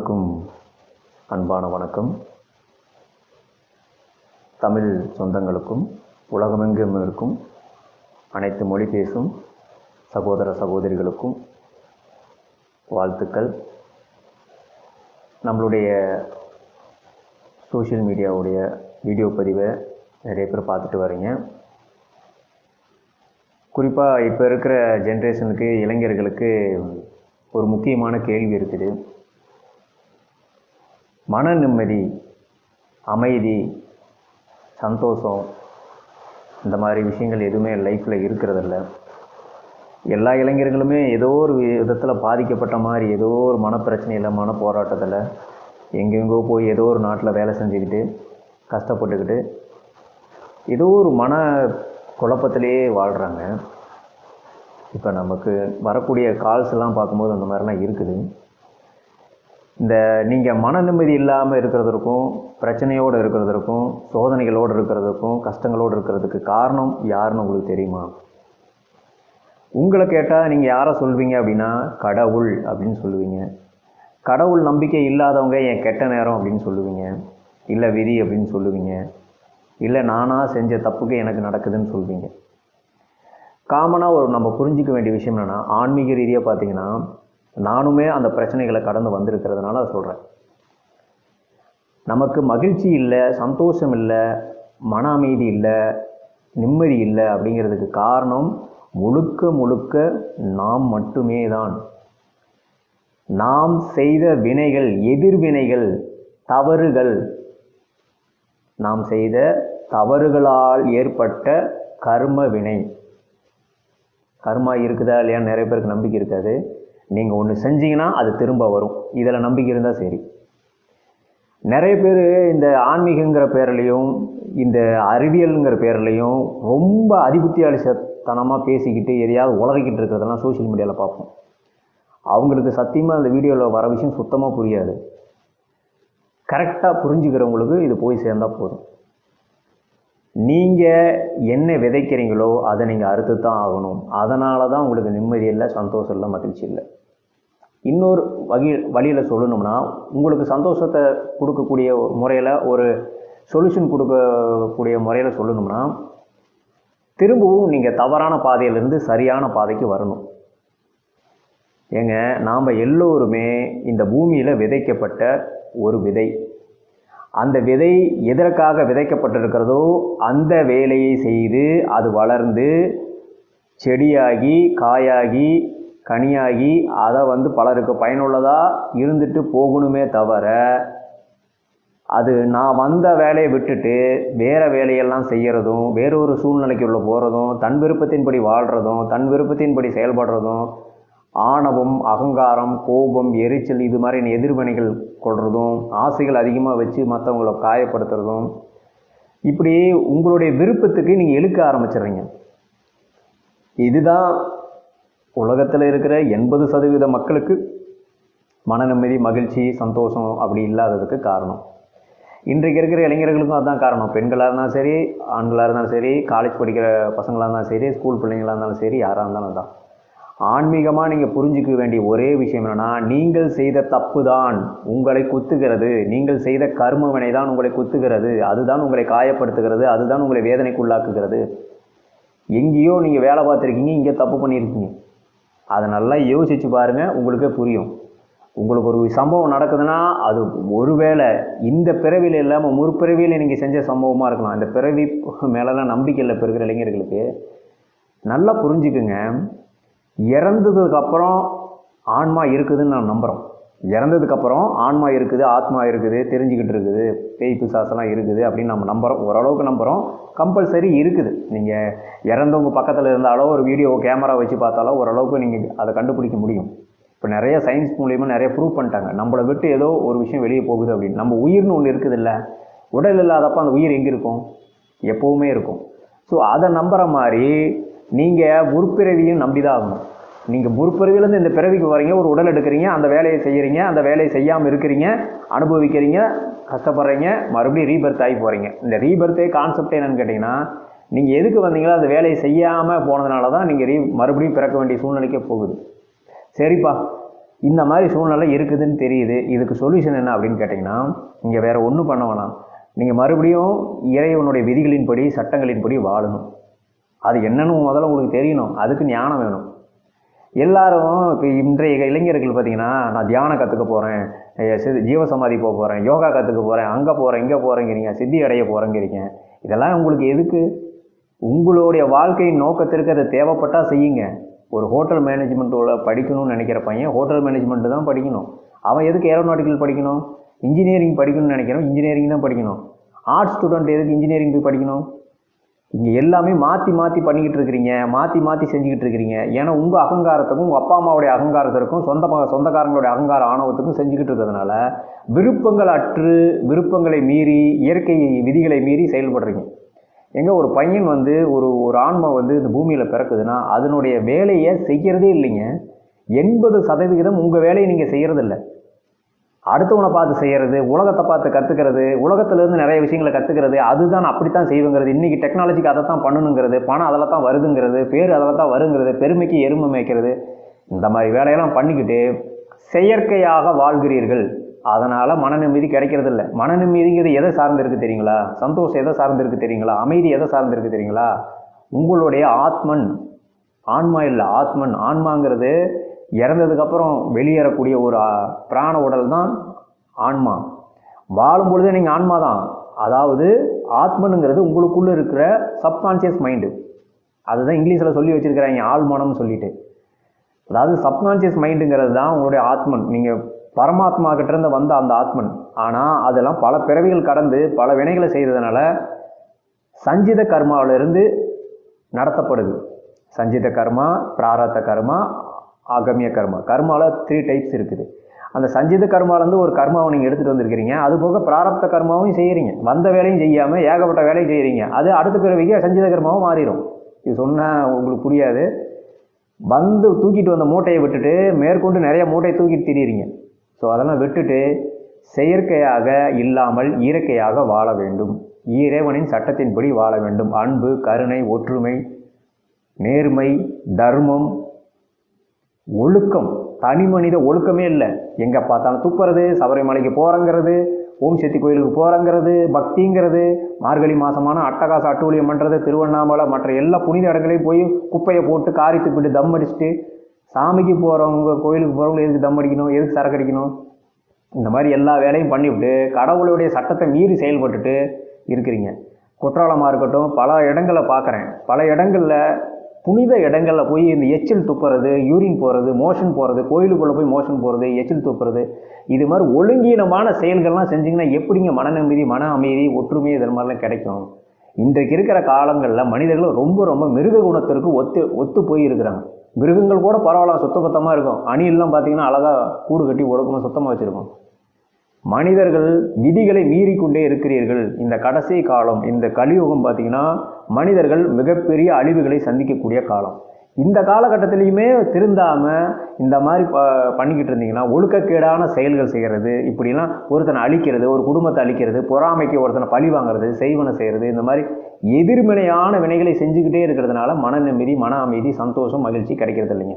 அனைவருக்கும் அன்பான வணக்கம். தமிழ் சொந்தங்களுக்கும் உலகமெங்கும் இருக்கும் அனைத்து மொழி பேசும் சகோதர சகோதரிகளுக்கும் வாழ்த்துக்கள். நம்மளுடைய சோஷியல் மீடியாவுடைய வீடியோ பதிவை நிறைய பேர் பார்த்துட்டு வரீங்க. குறிப்பாக இப்போ இருக்கிற ஜென்ரேஷனுக்கு இளைஞர்களுக்கு ஒரு முக்கியமான கேள்வி இருக்குது. மன நிம்மதி அமைதி சந்தோஷம் இந்த மாதிரி விஷயங்கள் எதுவுமே லைஃப்பில் இருக்கிறதில்ல. எல்லா இளைஞர்களுமே ஏதோ ஒரு விதத்தில் பாதிக்கப்பட்ட மாதிரி ஏதோ ஒரு மனப்பிரச்சனையில் மன போராட்டத்தில் எங்கெங்கோ போய் ஏதோ ஒரு நாட்டில் வேலை செஞ்சுக்கிட்டு கஷ்டப்பட்டுக்கிட்டு ஏதோ ஒரு மன குழப்பத்திலேயே வாழ்கிறாங்க இப்போ நமக்கு வரக்கூடிய கால்ஸ் எல்லாம் பார்க்கும்போது அந்த மாதிரிலாம் இருக்குது. இந்த நீங்கள் மன நிம்மதி இல்லாமல் இருக்கிறதுக்கும் பிரச்சனையோடு இருக்கிறதுக்கும் சோதனைகளோடு இருக்கிறதுக்கும் கஷ்டங்களோடு இருக்கிறதுக்கு காரணம் யாருன்னு உங்களுக்கு தெரியுமா? உங்களை கேட்டால் நீங்கள் யாரை சொல்வீங்க அப்படின்னா கடவுள் அப்படின்னு சொல்லுவீங்க. கடவுள் நம்பிக்கை இல்லாதவங்க என் கெட்ட நேரம் அப்படின்னு சொல்லுவீங்க. இல்லை விதி அப்படின்னு சொல்லுவீங்க. இல்லை நானாக செஞ்ச தப்புக்கு எனக்கு நடக்குதுன்னு சொல்வீங்க. காமனாக ஒரு நம்ம புரிஞ்சிக்க வேண்டிய விஷயம் என்னென்னா ஆன்மீக ரீதியாக பார்த்தீங்கன்னா நானுமே அந்த பிரச்சனைகளை கடந்து வந்திருக்கிறதுனால அதை சொல்கிறேன் நமக்கு மகிழ்ச்சி இல்லை சந்தோஷம் இல்லை மன அமைதி இல்லை நிம்மதி இல்லை அப்படிங்கிறதுக்கு காரணம் முழுக்க முழுக்க நாம் மட்டுமே தான். நாம் செய்த வினைகள் எதிர்வினைகள் தவறுகள். நாம் செய்த தவறுகளால் ஏற்பட்ட கர்ம வினை. கர்மா இருக்குதா இல்லையான்னு நிறைய பேருக்கு நம்பிக்கை இருக்காது. நீங்கள் ஒன்று செஞ்சீங்கன்னா அது திரும்ப வரும். இதில் நம்பிக்கை இருந்தால் சரி. நிறைய பேர் இந்த ஆன்மீகங்கிற பேர்லேயும் இந்த அறிவியலுங்கிற பேர்லேயும் ரொம்ப அதிபுத்தியாலிசத்தனமாக பேசிக்கிட்டு எதையாவது உலகிக்கிட்டு இருக்கிறதெல்லாம் சோஷியல் மீடியாவில் பார்ப்போம். அவங்களுக்கு சத்தியமாக அந்த வீடியோவில் வர விஷயம் சுத்தமாக புரியாது. கரெக்டாக புரிஞ்சுக்கிறவங்களுக்கு இது போய் சேர்ந்தால் போதும். நீங்கள் என்ன விதைக்கிறீங்களோ அதை நீங்கள் அறுத்து தான் ஆகணும். அதனால தான் உங்களுக்கு நிம்மதி இல்லை சந்தோஷம் இல்லை மகிழ்ச்சி இல்லை. இன்னொரு வகை வழியில் சொல்லணும்னா உங்களுக்கு சந்தோஷத்தை கொடுக்கக்கூடிய முறையில் ஒரு சொல்யூஷன் கொடுக்கக்கூடிய முறையில் சொல்லணும்னா திரும்பவும் நீங்கள் தவறான பாதையிலேருந்து சரியான பாதைக்கு வரணும். ஏங்க நாம் எல்லோருமே இந்த பூமியில் விதைக்கப்பட்ட ஒரு விதை. அந்த விதை எதற்காக விதைக்கப்பட்டிருக்கிறதோ அந்த வேலையை செய்து அது வளர்ந்து செடியாகி காயாகி கனியாகி அதை வந்து பலருக்கு பயனுள்ளதாக இருந்துட்டு போகணுமே தவிர அது நான் வந்த வேலையை விட்டுட்டு வேறு வேலையெல்லாம் செய்கிறதும் வேறொரு சூழ்நிலைக்குள்ளே போகிறதும் தன் விருப்பத்தின்படி வாழ்கிறதும் தன் விருப்பத்தின்படி செயல்படுறதும் ஆணவம் அகங்காரம் கோபம் எரிச்சல் இது மாதிரி எதிர்வினைகள் கொள்றதும் ஆசைகள் அதிகமாக வச்சு மற்றவங்கள காயப்படுத்துறதும் இப்படி உங்களுடைய விருப்பத்துக்கு நீங்கள் இழுக்க ஆரம்பிச்சிடுறீங்க. இதுதான் உலகத்தில் இருக்கிற எண்பது சதவீத மக்களுக்கு மன நிம்மதி மகிழ்ச்சி சந்தோஷம் அப்படி இல்லாததுக்கு காரணம். இன்றைக்கு இருக்கிற இளைஞர்களுக்கும் அதுதான் காரணம். பெண்களாக இருந்தாலும் சரி ஆண்களாக இருந்தாலும் சரி காலேஜ் படிக்கிற பசங்களாக இருந்தாலும் சரி ஸ்கூல் பிள்ளைங்களாக இருந்தாலும் சரி யாராக இருந்தாலும் தான் ஆன்மீகமாக நீங்கள் புரிஞ்சிக்க வேண்டிய ஒரே விஷயம் என்னென்னா நீங்கள் செய்த தப்பு தான் உங்களை குத்துகிறது. நீங்கள் செய்த கர்மவினை தான் உங்களை குத்துகிறது. அதுதான் உங்களை காயப்படுத்துகிறது. அதுதான் உங்களை வேதனைக்குள்ளாக்குகிறது. எங்கேயோ நீங்கள் வேலை பார்த்துருக்கீங்க இங்கே தப்பு பண்ணியிருக்கீங்க. அதை நல்லா யோசித்து பாருங்கள் உங்களுக்கே புரியும். உங்களுக்கு ஒரு சம்பவம் நடக்குதுன்னா அது ஒருவேளை இந்த பிறவியில் இல்லாமல் முற்பிறவியில் நீங்கள் செஞ்ச சம்பவமாக இருக்கலாம். இந்த பிறவி மேலெலாம் நம்பிக்கை இல்லை இப்போ இருக்கிற இளைஞர்களுக்கு. நல்லா புரிஞ்சுக்குங்க. இறந்ததுக்கப்புறம் ஆன்மா இருக்குதுன்னு நான் நம்புகிறோம் இறந்ததுக்கப்புறம் ஆன்மா இருக்குது ஆத்மா இருக்குது தெரிஞ்சுக்கிட்டு இருக்குது பேய் பிசாசெல்லாம் இருக்குது அப்படின்னு நம்ம நம்புகிறோம் ஓரளவுக்கு நம்புகிறோம் கம்பல்சரி இருக்குது. நீங்கள் இறந்தவங்க பக்கத்தில் இருந்தாலோ ஒரு வீடியோ கேமரா வச்சு பார்த்தாலோ ஓரளவுக்கு நீங்கள் அதை கண்டுபிடிக்க முடியும். இப்போ நிறைய சயின்ஸ் மூலியமாக நிறைய ப்ரூவ் பண்ணிட்டாங்க. நம்மளை விட்டு ஏதோ ஒரு விஷயம் வெளியே போகுது அப்படின்னு. நம்ம உயிர்னு ஒன்று இருக்குது இல்லை உடல் இல்லாதப்போ அந்த உயிர் எங்கே இருக்கும்? எப்போவுமே இருக்கும். ஸோ அதை நம்புகிற மாதிரி நீங்கள் முற்பிறவியும் நம்பி தான் ஆகணும். நீங்கள் முற்பிறவிலேருந்து இந்த பிறவிக்கு வரீங்க ஒரு உடல் எடுக்கிறீங்க அந்த வேலையை செய்கிறீங்க அந்த வேலையை செய்யாமல் இருக்கிறீங்க அனுபவிக்கிறீங்க கஷ்டப்படுறீங்க மறுபடியும் ரீபர்த் ஆகி போகிறீங்க இந்த ரீபர்த்தே கான்செப்ட் என்னென்னு கேட்டிங்கன்னா நீங்கள் எதுக்கு வந்தீங்களோ அந்த வேலையை செய்யாமல் போனதுனால தான் நீங்கள் ரீ மறுபடியும் பிறக்க வேண்டிய சூழ்நிலைக்கே போகுது. சரிப்பா இந்த மாதிரி சூழ்நிலை இருக்குதுன்னு தெரியுது. இதுக்கு சொல்யூஷன் என்ன அப்படின்னு கேட்டிங்கன்னா நீங்கள் வேறு ஒன்றும் பண்ண வேணாம். நீங்கள் மறுபடியும் இறைவனுடைய விதிகளின்படி சட்டங்களின்படி வாழணும். அது என்னென்னு முதல்ல உங்களுக்கு தெரியணும். அதுக்கு ஞானம் வேணும். எல்லாரும் இப்போ இன்றைய இளைஞர்கள் பார்த்தீங்கன்னா நான் தியானம் கற்றுக்க போகிறேன் ஜீவசமாதி போக போகிறேன் யோகா கற்றுக்க போகிறேன் அங்கே போகிறேன் இங்கே போகிறேங்கிறீங்க சித்தி அடைய போகிறேங்கிறீங்க இதெல்லாம் உங்களுக்கு எதுக்கு? உங்களுடைய வாழ்க்கையின் நோக்கத்திற்கு அதை தேவைப்பட்டால் செய்யுங்க. ஒரு ஹோட்டல் மேனேஜ்மெண்ட்டோட படிக்கணும்னு நினைக்கிற பையன் ஹோட்டல் மேனேஜ்மெண்ட்டு தான் படிக்கணும். அவன் எதுக்கு ஏரோநாட்டிக்கல் படிக்கணும்? இன்ஜினியரிங் படிக்கணும்னு நினைக்கிறோம் இன்ஜினியரிங் தான் படிக்கணும். ஆர்ட்ஸ் ஸ்டூடெண்ட் எதுக்கு இன்ஜினியரிங் போய் படிக்கணும்? இங்கே எல்லாமே மாற்றி மாற்றி பண்ணிக்கிட்டு இருக்கிறீங்க மாற்றி மாற்றி செஞ்சுக்கிட்டு இருக்கிறீங்க. ஏன்னா உங்கள் அகங்காரத்துக்கும் உங்கள் அப்பா அம்மாவுடைய அகங்காரத்திற்கும் சொந்த ம- சொந்தக்காரங்களுடைய அகங்கார ஆணவத்துக்கும் செஞ்சுக்கிட்டு இருக்கிறதுனால விருப்பங்கள் அற்று விருப்பங்களை மீறி இயற்கை விதிகளை மீறி செயல்படுறீங்க. எங்கே ஒரு பையன் வந்து ஒரு ஒரு ஆன்மா வந்து இந்த பூமியில் பிறக்குதுன்னா அதனுடைய வேலையை செய்கிறதே இல்லைங்க. எண்பது சதவிகிதம் உங்கள் வேலையை நீங்கள் செய்கிறதில்ல அடுத்தவனை பார்த்து செய்கிறது உலகத்தை பார்த்து கற்றுக்கிறது உலகத்துலேருந்து நிறைய விஷயங்களை கற்றுக்கிறது அதுதான் அப்படித்தான் செய்வேங்கிறது. இன்றைக்கி டெக்னாலஜிக்கு அதை தான் பண்ணணுங்கிறது பணம் அதில் தான் வருதுங்கிறது பேர் அதில் தான் வருங்கிறது பெருமைக்கு எருமை மேய்க்கிறது. இந்த மாதிரி வேலையெல்லாம் பண்ணிக்கிட்டு செயற்கையாக வாழ்கிறீர்கள். அதனால் மன நிம்மதி கிடைக்கிறதில்ல. மன நிம்மதிங்கிறது எதை சார்ந்திருக்கு தெரியுங்களா? சந்தோஷம் எதை சார்ந்திருக்கு தெரியுங்களா? அமைதி எதை சார்ந்திருக்கு தெரியுங்களா? உங்களுடைய ஆத்மன் ஆன்மா இல்லை ஆத்மன் ஆன்மாங்கிறது இறந்ததுக்கப்புறம் வெளியேறக்கூடிய ஒரு பிராண உடல் தான் ஆன்மா. வாழும் பொழுதே நீங்கள் ஆன்மா தான் அதாவது ஆத்மனுங்கிறது உங்களுக்குள்ளே இருக்கிற சப்கான்ஷியஸ் மைண்டு அதுதான் இங்கிலீஷில் சொல்லி வச்சுருக்கிறாங்க ஆழ்மனம்னு சொல்லிட்டு. அதாவது சப்கான்ஷியஸ் மைண்டுங்கிறது தான் உங்களுடைய ஆத்மன். நீங்கள் பரமாத்மா கிட்டேருந்து வந்த அந்த ஆத்மன். ஆனால் அதெல்லாம் பல பிறவிகள் கடந்து பல வினைகளை செய்கிறதுனால சஞ்சித கர்மாவிலிருந்து நடத்தப்படுது. சஞ்சித கர்மா பிராரத்த கர்மா ஆகமிய கர்மா. கர்மாவில் த்ரீ டைப்ஸ் இருக்குது. அந்த சஞ்சித கர்மாலேருந்து ஒரு கர்மாவை நீங்கள் எடுத்துகிட்டு வந்திருக்கிறீங்க. அது போக பிராரப்த கர்மாவும் செய்கிறீங்க வந்த வேலையும் செய்யாமல் ஏகப்பட்ட வேலையும் செய்கிறீங்க அது அடுத்த பிறவிக்கு சஞ்சித கர்மாவும் மாறிடும் இது சொன்னால் உங்களுக்கு புரியாது. வந்து தூக்கிட்டு வந்த மூட்டையை விட்டுட்டு மேற்கொண்டு நிறைய மூட்டையை தூக்கிட்டு திரியிறீங்க. ஸோ அதெல்லாம் விட்டுட்டு செயற்கையாக இல்லாமல் இயற்கையாக வாழ வேண்டும். இறைவனின் சட்டத்தின்படி வாழ வேண்டும். அன்பு கருணை ஒற்றுமை நேர்மை தர்மம் ஒழுக்கம். தனி மனித ஒழுக்கமே இல்லை. எங்கே பார்த்தாலும் துப்புறது சபரிமலைக்கு போகிறங்கிறது ஓம் சக்தி கோயிலுக்கு போகிறங்கிறது பக்திங்கிறது மார்கழி மாதமான அட்டகாச அட்டூழியம் பண்ணுறது திருவண்ணாமலை மற்ற எல்லா புனித இடங்களையும் போய் குப்பையை போட்டு காரி துப்பிட்டு தம் அடிச்சுட்டு சாமிக்கு போகிறவங்க கோயிலுக்கு போகிறவங்க எதுக்கு தம் அடிக்கணும் எதுக்கு சரக்கு அடிக்கணும்? இந்த மாதிரி எல்லா வேலையும் பண்ணிவிட்டு கடவுளுடைய சட்டத்தை மீறி செயல்பட்டுட்டு இருக்கிறீங்க. குற்றாலமாக இருக்கட்டும் பல இடங்களை பார்க்குறேன். பல இடங்களில் புனித இடங்களில் போய் இந்த எச்சில் துப்புறது யூரின் போகிறது மோஷன் போகிறது கோயிலுக்குள்ளே போய் மோஷன் போகிறது எச்சில் துப்புறது இது மாதிரி ஒழுங்கீனமான செயல்கள்லாம் செஞ்சிங்கன்னா எப்படிங்க மன நிம்மதி மன அமைதி ஒற்றுமை இது மாதிரிலாம் கிடைக்கும்? இன்றைக்கு இருக்கிற காலங்களில் மனிதர்கள் ரொம்ப ரொம்ப மிருக குணத்திற்கு ஒத்து ஒத்து போய் இருக்கிறாங்க மிருகங்கள் கூட பரவாயில்ல சுத்தபத்தமாக இருக்கும். அணிலெலாம் பார்த்தீங்கன்னா அழகாக கூடு கட்டி ஒழுக்கமாக சுத்தமாக வச்சுருக்கோம் மனிதர்கள் விதிகளை மீறிக்கொண்டே இருக்கிறீர்கள். இந்த கடைசி காலம் இந்த கலியுகம் பார்த்தீங்கன்னா மனிதர்கள் மிகப்பெரிய அழிவுகளை சந்திக்கக்கூடிய காலம். இந்த காலகட்டத்திலையுமே திருந்தாமல் இந்த மாதிரி ப பண்ணிக்கிட்டு இருந்தீங்கன்னா ஒழுக்கக்கேடான செயல்கள் செய்கிறது இப்படிலாம் ஒருத்தனை அழிக்கிறது ஒரு குடும்பத்தை அழிக்கிறது பொறாமைக்கு ஒருத்தனை பழி வாங்குறது செய்வனை செய்கிறது இந்த மாதிரி எதிர்மனையான வினைகளை செஞ்சுக்கிட்டே இருக்கிறதுனால மன நிம்மதி மன அமைதி சந்தோஷம் மகிழ்ச்சி கிடைக்கிறது இல்லைங்க.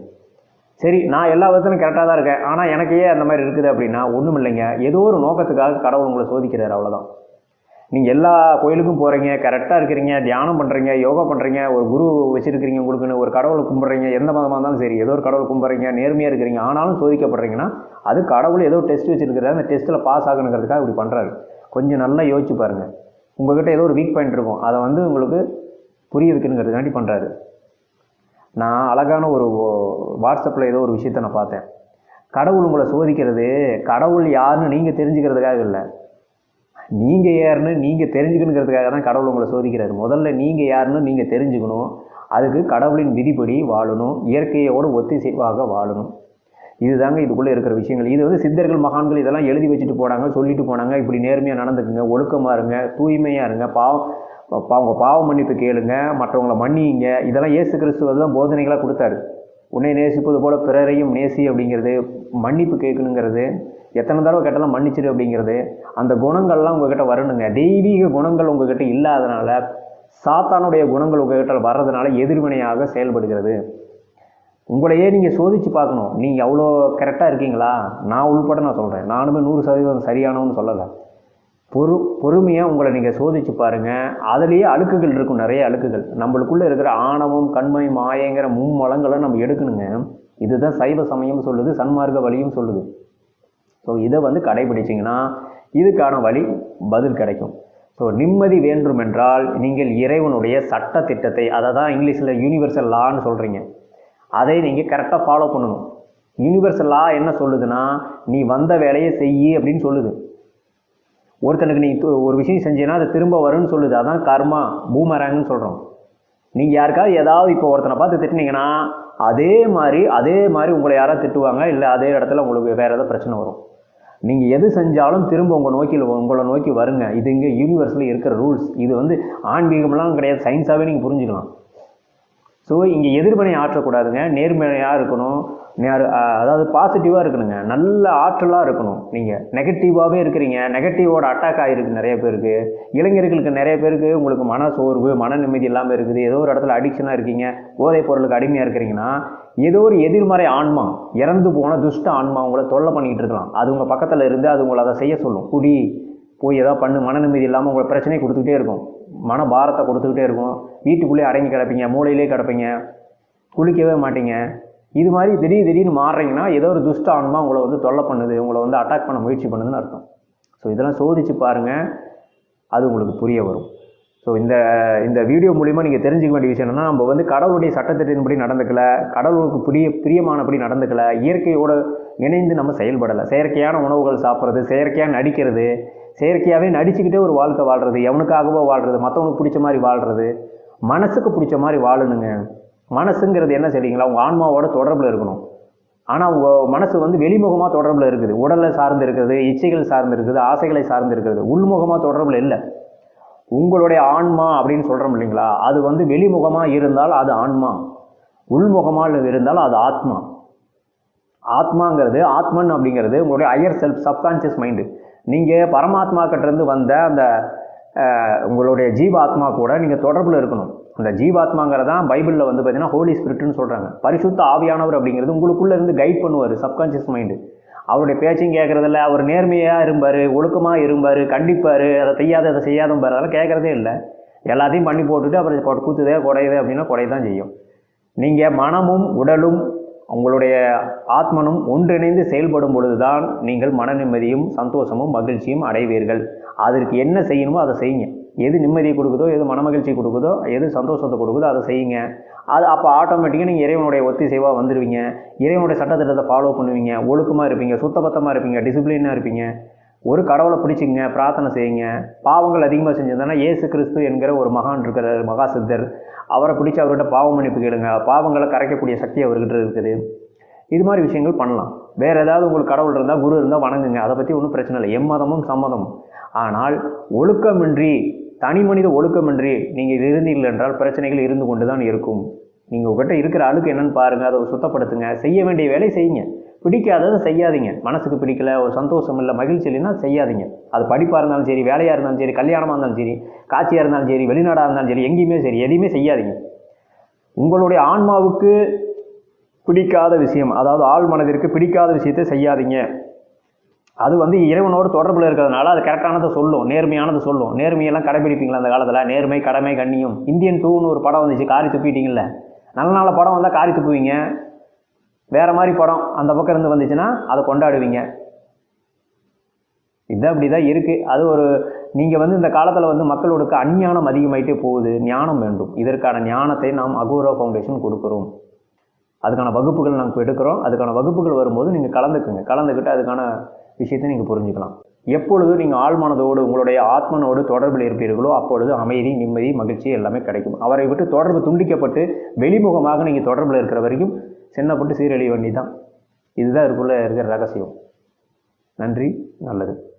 சரி நான் எல்லா விதத்திலும் கரெக்டாக தான் இருக்கேன். ஆனால் எனக்கு ஏன் அந்த மாதிரி இருக்குது அப்படின்னா ஒன்றும் இல்லைங்க ஏதோ ஒரு நோக்கத்துக்காக கடவுள் உங்களை சோதிக்கிறார் அவ்வளோதான் நீங்கள் எல்லா கோயிலுக்கும் போகிறீங்க கரெக்டாக இருக்கிறீங்க தியானம் பண்ணுறீங்க யோகா பண்ணுறீங்க ஒரு குரு வச்சுருக்கிறீங்க உங்களுக்குன்னு ஒரு கடவுளை கும்பிட்றீங்க எந்த மதமாக இருந்தாலும் சரி ஏதோ ஒரு கடவுள் கும்பிட்றீங்க நேர்மையாக இருக்கிறீங்க ஆனாலும் சோதிக்கப்படுறீங்கன்னா அது கடவுள் ஏதோ டெஸ்ட் வச்சுருக்கிறாரு அந்த டெஸ்ட்டில் பாஸ் ஆகணுங்கிறதுக்காக இப்படி பண்ணுறாரு கொஞ்சம் நல்லா யோசிச்சு பாருங்கள் உங்கள்கிட்ட ஏதோ ஒரு வீக் பாயிண்ட் இருக்கும். அதை வந்து உங்களுக்கு புரிய வைக்கணுங்கிறதுக்காண்டி பண்ணுறாரு நான் அழகான ஒரு வாட்ஸ்அப்பில் ஏதோ ஒரு விஷயத்தை நான் பார்த்தேன். கடவுள் உங்களை சோதிக்கிறது கடவுள் யாருன்னு நீங்கள் தெரிஞ்சுக்கிறதுக்காக இல்லை. நீங்கள் யாருன்னு நீங்கள் தெரிஞ்சுக்கணுங்கிறதுக்காக தான் கடவுள் உங்களை சோதிக்கிறாரு. முதல்ல நீங்கள் யாருன்னு நீங்கள் தெரிஞ்சுக்கணும். அதுக்கு கடவுளின் விதிப்படி வாழணும். இயற்கையோடு ஒத்திசைவாக வாழணும். இதுதாங்க இதுக்குள்ளே இருக்கிற விஷயங்கள். இது வந்து சித்தர்கள் மகான்கள் இதெல்லாம் எழுதி வச்சுட்டு போனாங்க சொல்லிட்டு போனாங்க. இப்படி நேர்மையாக நடந்துக்குங்க ஒழுக்கமாக இருங்க தூய்மையாக இருங்க பாவம் பா- உங்க பாவ மன்னிப்பு கேளுங்க மற்றவங்களை மன்னிங்க. இதெல்லாம் இயேசு கிறிஸ்துவ தான் போதனைகளாக கொடுத்தாரு. உன்னை நேசிப்பது போல் பிறரையும் நேசி அப்படிங்கிறது மன்னிப்பு கேட்கணுங்கிறது எத்தனை தடவை கேட்டாலும் மன்னிச்சிடு அப்படிங்கிறது அந்த குணங்கள்லாம் உங்ககிட்ட வரணுங்க. தெய்வீக குணங்கள் உங்ககிட்ட இல்லாதனால சாத்தானுடைய குணங்கள் உங்ககிட்ட வர்றதுனால எதிர்வினையாக செயல்படுகிறது. உங்களையே நீங்கள் சோதித்து பார்க்கணும். நீங்கள் அவ்வளோ கரெக்டாக இருக்கீங்களா? நான் உள்பட நான் சொல்கிறேன் நானுமே நூறு சதவீதம் சரியானவன்னு சொல்லலை. பொறு பொறுமையாக உங்களை நீங்கள் சோதித்து பாருங்கள் அதுலேயே அழுக்குகள் இருக்கும் நிறைய அழுக்குகள். நம்மளுக்குள்ளே இருக்கிற ஆணவம் கண்மை மாயங்கிற மும்மலங்களை நம்ம எடுக்கணுங்க. இதுதான் சைவ சமயம் சொல்லுது சன்மார்க்க வழியும் சொல்லுது. ஸோ இதை வந்து கடைபிடிச்சிங்கன்னா இதுக்கான வழி பதில் கிடைக்கும். ஸோ நிம்மதி வேண்டுமென்றால் நீங்கள் இறைவனுடைய சட்ட திட்டத்தை அதை தான் இங்கிலீஷில் யூனிவர்சல் லான்னு சொல்கிறீங்க அதை நீங்கள் கரெக்டாக ஃபாலோ பண்ணணும். யூனிவர்சல் லா என்ன சொல்லுதுன்னா நீ வந்த வேலையை செய் அப்படின்னு சொல்லுது. ஒருத்தனுக்கு நீ ஒரு விஷயம் செஞ்சீன்னா அது திரும்ப வரும்னு சொல்லுது. அதான் கர்மா பூமராங்கன்னு சொல்கிறோம் நீங்கள் யாருக்காவது ஏதாவது இப்போ ஒருத்தனை பார்த்து திட்டினீங்கன்னா அதே மாதிரி அதே மாதிரி உங்களை யாராவது திட்டுவாங்க இல்லை அதே இடத்துல உங்களுக்கு வேறு ஏதாவது பிரச்சனை வரும். நீங்கள் எது செஞ்சாலும் திரும்ப உங்கள் நோக்கியில் உங்களை நோக்கி வருங்க. இது இங்கே யூனிவர்ஸில் இருக்கிற ரூல்ஸ் இது வந்து ஆன்மீகம்லாம் கிடையாது. சயின்ஸாகவே நீங்கள் புரிஞ்சுக்கலாம். ஸோ இங்கே எதிர்வினை ஆற்றக்கூடாதுங்க. நேர்மையாக இருக்கணும். நேர் அதாவது பாசிட்டிவாக இருக்கணுங்க. நல்ல ஆற்றலாக இருக்கணும். நீங்கள் நெகட்டிவாகவே இருக்கிறீங்க. நெகட்டிவோட அட்டாக் ஆகிருக்கு நிறைய பேருக்கு. இளைஞர்களுக்கு நிறைய பேருக்கு உங்களுக்கு மன சோர்வு மன நிம்மதி இல்லாமல் இருக்குது. ஏதோ ஒரு இடத்துல அடிக்ஷனாக இருக்கீங்க. போதைப் பொருளுக்கு அடிமையாக இருக்கிறீங்கன்னா ஏதோ ஒரு எதிர்மறை ஆன்மா இறந்து போன துஷ்ட ஆன்மா உங்களை தொல்லை பண்ணிக்கிட்டு இருக்கலாம். அது உங்கள் பக்கத்தில் இருந்து அது உங்களை அதை செய்ய சொல்லும். குடி போய் ஏதாவது பண்ணு. மன நிம்மதி இல்லாமல் உங்களை பிரச்சனையை கொடுத்துக்கிட்டே இருக்கும். மன பாரத்தை கொடுத்துக்கிட்டே இருக்கும் வீட்டுக்குள்ளேயே அடங்கி கிடப்பீங்க மூளையிலே கிடப்பீங்க குளிக்கவே மாட்டீங்க. இது மாதிரி திடீர் திடீர்னு மாறுறீங்கன்னா ஏதோ ஒரு துஷ்ட ஆன்மா உங்களை வந்து தொல்லை பண்ணுது உங்களை வந்து அட்டாக் பண்ண முயற்சி பண்ணுதுன்னு அர்த்தம். ஸோ இதெல்லாம் சோதிச்சு பாருங்கள் அது உங்களுக்கு புரிய வரும். ஸோ இந்த இந்த வீடியோ மூலிமா நீங்கள் தெரிஞ்சுக்க வேண்டிய விஷயம் என்னன்னா நம்ம வந்து கடவுளுடைய சட்டத்திட்டத்தின்படி நடந்துக்கல கடவுளுக்கு பிரிய பிரியமானபடி நடந்துக்கல இயற்கையோடு இணைந்து நம்ம செயல்படலை. செயற்கையான உணவுகள் சாப்பிட்றது செயற்கையாக நடிக்கிறது செயற்கையாகவே நடிச்சுக்கிட்டே ஒரு வாழ்க்கை வாழ்கிறது எவனுக்காகவோ வாழ்கிறது மற்றவனுக்கு பிடிச்ச மாதிரி வாழ்கிறது மனசுக்கு பிடிச்ச மாதிரி வாழணுங்க. மனசுங்கிறது என்ன சரிங்களா உங்கள் ஆன்மாவோட தொடர்பில் இருக்கணும். ஆனால் உங்கள் மனசு வந்து வெளிமுகமாக தொடர்பில் இருக்குது. உடலை சார்ந்து இருக்கிறது இச்சைகள் சார்ந்து இருக்குது ஆசைகளை சார்ந்து இருக்கிறது உள்முகமாக தொடர்பில் இல்லை. உங்களுடைய ஆன்மா அப்படின்னு சொல்கிறோம் இல்லைங்களா? அது வந்து வெளிமுகமாக இருந்தால் அது ஆன்மா. உள்முகமாக இருந்தால் அது ஆத்மா. ஆத்மாங்கிறது ஆத்மன் அப்படிங்கிறது உங்களுடைய ஹையர் செல்ஃப் சப்கான்ஷியஸ் மைண்டு நீங்கள் பரமாத்மா கிட்டேருந்து வந்த அந்த உங்களுடைய ஜீவாத்மா கூட நீங்கள் தொடர்பில் இருக்கணும். அந்த ஜீவாத்மாங்கிறது தான் பைபிளில் வந்து பார்த்தீங்கன்னா ஹோலி ஸ்பிரிட்னு சொல்கிறாங்க பரிசுத்த ஆவியானவர் அப்படிங்கிறது உங்களுக்குள்ளே இருந்து கைட் பண்ணுவார் சப்கான்ஷியஸ் மைண்டு அவருடைய பேச்சையும் கேட்குறதில்ல அவர் நேர்மையாக இருப்பார் ஒழுக்கமாக இருப்பார் கண்டிப்பார் அதை செய்யாத அதை செய்யாதம்பார் அதெல்லாம் கேட்குறதே இல்லை. எல்லாத்தையும் பண்ணி போட்டுட்டு அப்புறம் கொ- கூத்துதே அப்படின்னா குறைய தான் செய்யும். நீங்கள் மனமும் உடலும் உங்களுடைய ஆத்மனும் ஒன்றிணைந்து செயல்படும் பொழுதுதான் நீங்கள் மன நிம்மதியும் சந்தோஷமும் மகிழ்ச்சியும் அடைவீர்கள். அதற்கு என்ன செய்யணுமோ அதை செய்யுங்க. எது நிம்மதியை கொடுக்குதோ எது மனமகிழ்ச்சி கொடுக்குதோ எது சந்தோஷத்தை கொடுக்குதோ அதை செய்யுங்க. அது அப்போ ஆட்டோமேட்டிக்காக நீங்கள் இறைவனுடைய ஒத்திசைவாக வந்துடுவீங்க இறைவனுடைய சட்டத்திட்டத்தை ஃபாலோ பண்ணுவீங்க. ஒழுக்கமாக இருப்பீங்க சுத்தபத்தமாக இருப்பீங்க டிசிப்ளினாக இருப்பீங்க. ஒரு கடவுளை பிடிச்சிங்க பிரார்த்தனை செய்யுங்க பாவங்கள் அதிகமாக செஞ்சிருந்தேன்னா ஏசு கிறிஸ்து என்கிற ஒரு மகான் இருக்கிறார் மகா சித்தர் அவரை பிடிச்சி அவர்கிட்ட பாவம் மன்னிப்பு கேளுங்க. பாவங்களை கரைக்கக்கூடிய சக்தி அவர்கிட்ட இருக்குது. இது மாதிரி விஷயங்கள் பண்ணலாம். வேறு ஏதாவது உங்களுக்கு கடவுள் இருந்தால் குரு இருந்தால் வணங்குங்க. அதை பற்றி ஒன்றும் பிரச்சனை இல்லை. எம்மதமும் சம்மதம். ஆனால் ஒழுக்கமின்றி தனி மனித ஒழுக்கமின்றி நீங்கள் இருந்தீர்கள் என்றால் பிரச்சனைகள் இருந்து கொண்டு தான் இருக்கும். நீங்கள் உங்கள்கிட்ட இருக்கிற அழுக்கு என்னன்னு பாருங்கள் அதை சுத்தப்படுத்துங்க. செய்ய வேண்டிய வேலை செய்யுங்க. பிடிக்காததை செய்யாதீங்க. மனசுக்கு பிடிக்கல ஒரு சந்தோஷம் இல்லை மகிழ்ச்சி இல்லைன்னா செய்யாதீங்க. அது படிப்பாக இருந்தாலும் சரி வேலையாக இருந்தாலும் சரி கல்யாணமாக இருந்தாலும் சரி காட்சியாக இருந்தாலும் சரி வெளிநாடாக இருந்தாலும் சரி எங்கேயுமே சரி எதையுமே செய்யாதீங்க. உங்களுடைய ஆன்மாவுக்கு பிடிக்காத விஷயம் அதாவது ஆள் மனதிற்கு பிடிக்காத விஷயத்தை செய்யாதீங்க. அது வந்து இறைவனோடு தொடர்பில் இருக்கிறதுனால அது கரெக்டானதை சொல்லும் நேர்மையானதை சொல்லும். நேர்மையெல்லாம் கடைபிடிப்பீங்களா அந்த காலத்தில்? நேர்மை கடமை கண்ணியம். இந்தியன் டூன்னு ஒரு படம் வந்துச்சு காரி துப்பிட்டீங்கள நல்ல நல்ல படம் வந்தால் காரி துப்புவீங்க. வேறு மாதிரி படம் அந்த பக்கம் இருந்து வந்துச்சுன்னா அதை கொண்டாடுவீங்க. இது அப்படி தான் இருக்குது அது ஒரு நீங்கள் வந்து இந்த காலத்தில் வந்து மக்களோடுக்கு அஞ்ஞானம் அதிகமாயிட்டே போகுது. ஞானம் வேண்டும். இதற்கான ஞானத்தை நாம் அகோரா ஃபவுண்டேஷன் கொடுக்குறோம். அதுக்கான வகுப்புகள் நாங்கள் எடுக்கிறோம். அதுக்கான வகுப்புகள் வரும்போது நீங்கள் கலந்துக்குங்க. கலந்துக்கிட்டு அதுக்கான விஷயத்தை நீங்கள் புரிஞ்சுக்கலாம். எப்பொழுது நீங்கள் ஆழ்மானதோடு உங்களுடைய ஆத்மனோடு தொடர்பில் இருப்பீர்களோ அப்பொழுது அமைதி நிம்மதி மகிழ்ச்சி எல்லாமே கிடைக்கும். அவரை விட்டு தொடர்பு துண்டிக்கப்பட்டு வெளிமுகமாக நீங்கள் தொடர்பில் இருக்கிற வரைக்கும் சின்னப்பட்டு சீரழிய வேண்டியதுதான். இதுதான் இதுக்குள்ளே இருக்கிற ரகசியம். நன்றி நல்லது.